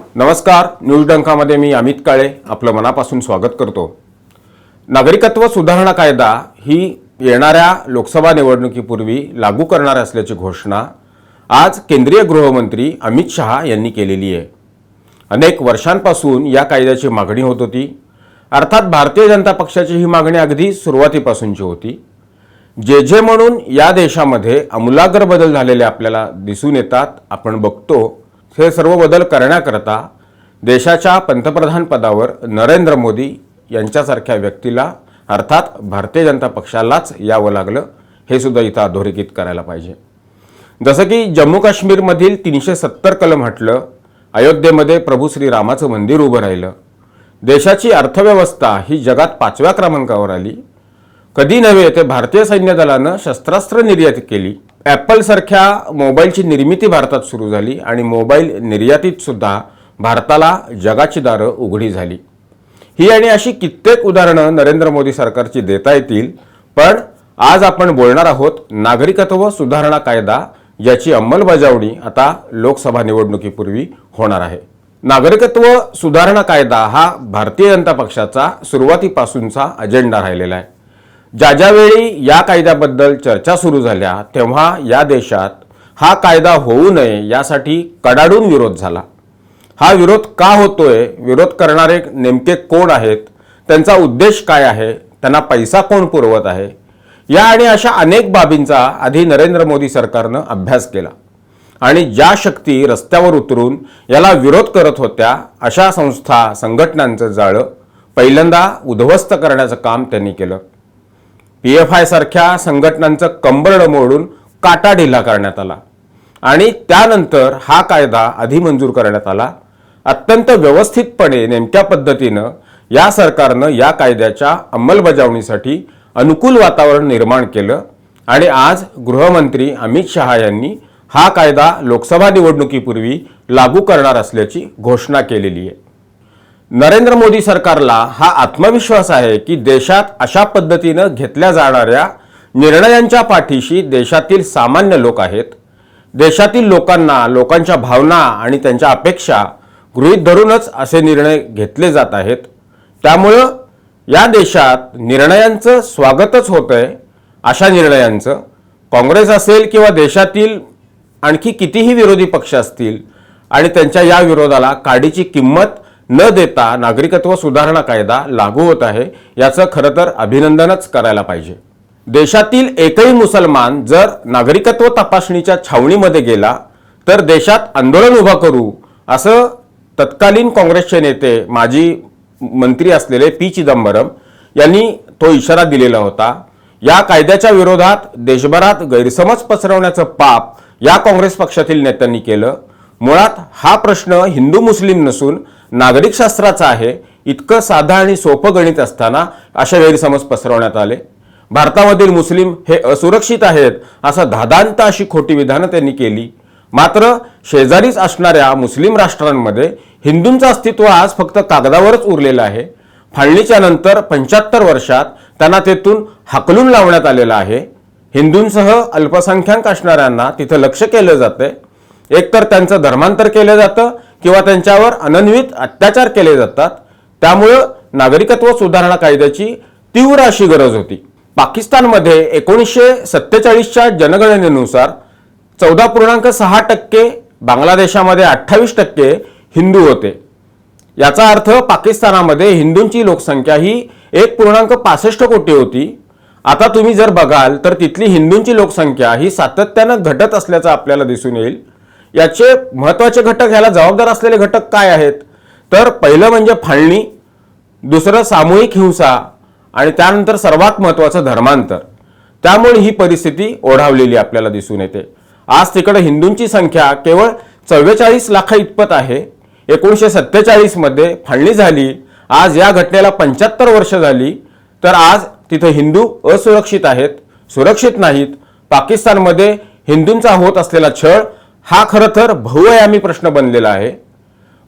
नमस्कार न्यूज डंकामध्ये मी अमित काळे आपलं मनापासून स्वागत करतो. नागरिकत्व सुधारणा कायदा ही येणाऱ्या लोकसभा निवडणुकीपूर्वी लागू करणार असल्याची घोषणा आज केंद्रीय गृहमंत्री अमित शहा यांनी केलेली आहे. अनेक वर्षांपासून या कायद्याची मागणी होत होती. अर्थात भारतीय जनता पक्षाची ही मागणी अगदी सुरुवातीपासूनची होती. जे जे म्हणून या देशामध्ये आमूलाग्र बदल झालेले आपल्याला दिसून येतात आपण बघतो. हे सर्व बदल करण्याकरता देशाच्या पंतप्रधानपदावर नरेंद्र मोदी यांच्यासारख्या व्यक्तीला अर्थात भारतीय जनता पक्षालाच यावं लागलं हे सुद्धा इथं अधोरेखित करायला पाहिजे. जसं की जम्मू काश्मीरमधील तीनशे सत्तर कलम हटलं अयोध्येमध्ये प्रभू श्रीरामाचं मंदिर उभं राहिलं. देशाची अर्थव्यवस्था ही जगात पाचव्या क्रमांकावर आली. कधी नव्हे ते भारतीय सैन्य दलानं शस्त्रास्त्र निर्यात केली. ॲपलसारख्या मोबाईलची निर्मिती भारतात सुरू झाली आणि मोबाईल निर्यातीत सुद्धा भारताला जगाची दारं उघडी झाली. ही आणि अशी कित्येक उदाहरणं नरेंद्र मोदी सरकारची देता येतील पण आज आपण बोलणार आहोत नागरिकत्व सुधारणा कायदा याची अंमलबजावणी आता लोकसभा निवडणुकीपूर्वी होणार आहे. नागरिकत्व सुधारणा कायदा हा भारतीय जनता पक्षाचा सुरुवातीपासूनचा अजेंडा राहिलेला आहे. ज्या ज्यावेळी या कायद्याबद्दल चर्चा सुरू झाल्या तेव्हा या देशात हा कायदा होऊ नये यासाठी कडाडून विरोध झाला. हा विरोध का होतोय? विरोध करणारे नेमके कोण आहेत? त्यांचा उद्देश काय आहे? त्यांना पैसा कोण पुरवत आहे? या आणि अशा अनेक बाबींचा आधी नरेंद्र मोदी सरकारनं अभ्यास केला. आणि ज्या शक्ती रस्त्यावर उतरून याला विरोध करत होत्या अशा संस्था संघटनांचं जाळं पहिल्यांदा उद्ध्वस्त करण्याचं काम त्यांनी केलं. पी एफ आय सारख्या संघटनांचं कंबरड मोडून काटा ढिला करण्यात आला. आणि त्यानंतर हा कायदा अधिमंजूर करण्यात आला. अत्यंत व्यवस्थितपणे नेमक्या पद्धतीनं या सरकारनं या कायद्याच्या अंमलबजावणीसाठी अनुकूल वातावरण निर्माण केलं आणि आज गृहमंत्री अमित शहा यांनी हा कायदा लोकसभा निवडणुकीपूर्वी लागू करणार असल्याची घोषणा केलेली आहे. नरेंद्र मोदी सरकारला हा आत्मविश्वास आहे की देशात अशा पद्धतीनं घेतल्या जाणाऱ्या निर्णयांच्या पाठीशी देशातील सामान्य लोक आहेत. देशातील लोकांना लोकांच्या भावना आणि त्यांच्या अपेक्षा गृहीत धरूनच असे निर्णय घेतले जात आहेत. त्यामुळं या देशात निर्णयांचं स्वागतच होतं आहे अशा निर्णयांचं. काँग्रेस असेल किंवा देशातील आणखी कितीही विरोधी पक्ष असतील आणि त्यांच्या या विरोधाला काडीची किंमत न देता नागरिकत्व सुधारणा कायदा लागू होत आहे याचं खरं तर अभिनंदनच करायला पाहिजे. देशातील एकही मुसलमान जर नागरिकत्व तपासणीच्या छावणीमध्ये गेला तर देशात आंदोलन उभा करू असं तत्कालीन काँग्रेसचे नेते माजी मंत्री असलेले पी चिदंबरम यांनी तो इशारा दिलेला होता. या कायद्याच्या विरोधात देशभरात गैरसमज पसरवण्याचं पाप या काँग्रेस पक्षातील नेत्यांनी केलं. मुळात हा प्रश्न हिंदू मुस्लिम नसून नागरिकशास्त्राचा आहे इतकं साधं आणि सोपं गणित असताना अशा गैरसमज पसरवण्यात आले. भारतामधील मुस्लिम हे असुरक्षित आहेत असं धादांत अशी खोटी विधानं त्यांनी केली. मात्र शेजारीच असणाऱ्या मुस्लिम राष्ट्रांमध्ये हिंदूंचं अस्तित्व आज फक्त कागदावरच उरलेलं आहे. फाळणीच्या नंतर पंच्याहत्तर वर्षात त्यांना तेथून हाकलून लावण्यात आलेलं आहे. हिंदूंसह अल्पसंख्याक असणाऱ्यांना तिथं लक्ष केलं जातंय. एकतर त्यांचं धर्मांतर केलं जातं किंवा त्यांच्यावर अनन्वित अत्याचार केले जातात त्यामुळं नागरिकत्व सुधारणा कायद्याची तीव्र अशी गरज होती. पाकिस्तानमध्ये एकोणीसशे सत्तेचाळीसच्या जनगणनेनुसार चौदा पूर्णांक सहा टक्के बांगलादेशामध्ये अठ्ठावीस टक्के हिंदू होते. याचा अर्थ पाकिस्तानामध्ये हिंदूंची लोकसंख्या ही एक पूर्णांक पासष्ट कोटी होती. आता तुम्ही जर बघाल तर तिथली हिंदूंची लोकसंख्या ही सातत्यानं घटत असल्याचं आपल्याला दिसून येईल. याचे महत्त्वाचे घटक ह्याला जबाबदार असलेले घटक काय आहेत? तर पहिलं म्हणजे फाळणी दुसरं सामूहिक हिंसा आणि त्यानंतर सर्वात महत्त्वाचं धर्मांतर. त्यामुळे ही परिस्थिती ओढावलेली आपल्याला दिसून येते. आज तिकडे हिंदूंची संख्या केवळ चव्वेचाळीस लाखा इतपत आहे. एकोणीसशे सत्तेचाळीसमध्ये फाळणी झाली. आज या घटनेला पंच्याहत्तर वर्ष झाली. तर आज तिथं हिंदू असुरक्षित आहेत सुरक्षित नाहीत. पाकिस्तानमध्ये हिंदूंचा होत असलेला छळ हा खरं तर बहुआयामी प्रश्न बनलेला आहे.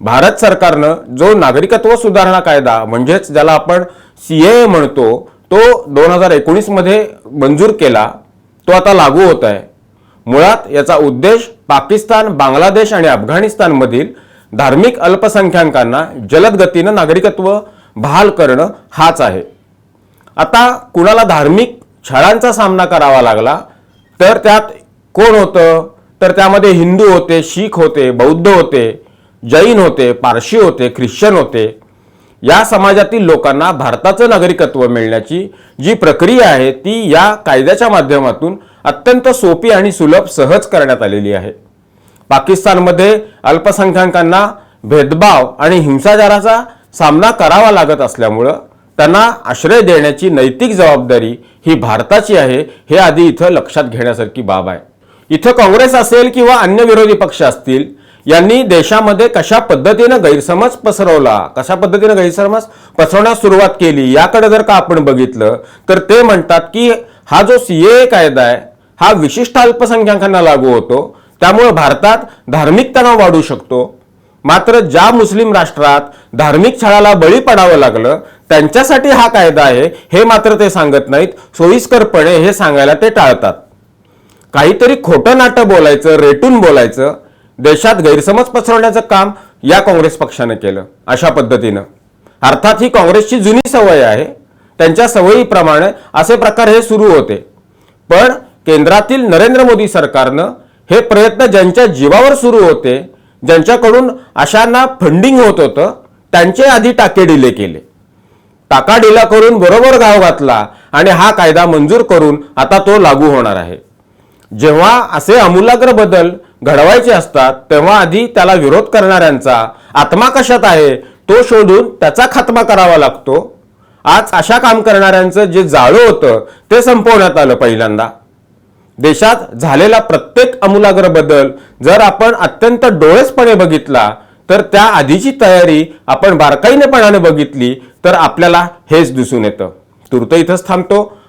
भारत सरकारनं जो नागरिकत्व सुधारणा कायदा म्हणजेच ज्याला आपण सी ए म्हणतो तो दोन हजार एकोणीसमध्ये मंजूर केला तो आता लागू होत आहे. मुळात याचा उद्देश पाकिस्तान बांगलादेश आणि अफगाणिस्तानमधील धार्मिक अल्पसंख्याकांना जलद गतीनं नागरिकत्व बहाल करणं हाच आहे. आता कुणाला धार्मिक छळांचा सामना करावा लागला तर त्यात कोण होतं? तर त्यामध्ये हिंदू होते शीख होते बौद्ध होते जैन होते पारशी होते ख्रिश्चन होते. या समाजातील लोकांना भारताचं नागरिकत्व मिळण्याची जी प्रक्रिया आहे ती या कायद्याच्या माध्यमातून अत्यंत सोपी आणि सुलभ सहज करण्यात आलेली आहे. पाकिस्तानमध्ये अल्पसंख्याकांना भेदभाव आणि हिंसाचाराचा सामना करावा लागत असल्यामुळं त्यांना आश्रय देण्याची नैतिक जबाबदारी ही भारताची आहे हे आधी इथं लक्षात घेण्यासारखी बाब आहे. इथं काँग्रेस असेल किंवा अन्य विरोधी पक्ष असतील यांनी देशामध्ये कशा पद्धतीनं गैरसमज पसरवला कशा पद्धतीनं गैरसमज पसरवण्यास सुरुवात केली याकडे जर का आपण बघितलं तर ते म्हणतात की हा जो सीए कायदा आहे हा विशिष्ट अल्पसंख्याकांना लागू होतो. त्यामुळे भारतात धार्मिक तणाव वाढू शकतो. मात्र ज्या मुस्लिम राष्ट्रात धार्मिक छळाला बळी पडावं लागलं त्यांच्यासाठी हा कायदा आहे हे मात्र ते सांगत नाहीत. सोयीस्करपणे हे सांगायला ते टाळतात. काहीतरी खोटं नाटं बोलायचं रेटून बोलायचं देशात गैरसमज पसरवण्याचं काम या काँग्रेस पक्षानं केलं अशा पद्धतीनं. अर्थात ही काँग्रेसची जुनी सवय आहे. त्यांच्या सवयीप्रमाणे असे प्रकार हे सुरू होते. पण केंद्रातील नरेंद्र मोदी सरकारनं हे प्रयत्न ज्यांच्या जीवावर सुरू होते ज्यांच्याकडून अशांना फंडिंग होत होतं त्यांचे आधी टाके डिले केले. टाका डिला करून बरोबर गाव घातला आणि हा कायदा मंजूर करून आता तो लागू होणार आहे. जेव्हा असे आमूलाग्र बदल घडवायचे असतात तेव्हा आधी त्याला विरोध करणाऱ्यांचा आत्मा कशात आहे तो शोधून त्याचा खात्मा करावा लागतो. आज अशा काम करणाऱ्यांचं जे जाळं होतं ते संपवण्यात आलं पहिल्यांदा. देशात झालेला प्रत्येक आमूलाग्र बदल जर आपण अत्यंत डोळेसपणे बघितला तर त्या आधीची तयारी आपण बारकाईनेपणाने बघितली तर आपल्याला हेच दिसून येतं. तुर्त इथंच थांबतो.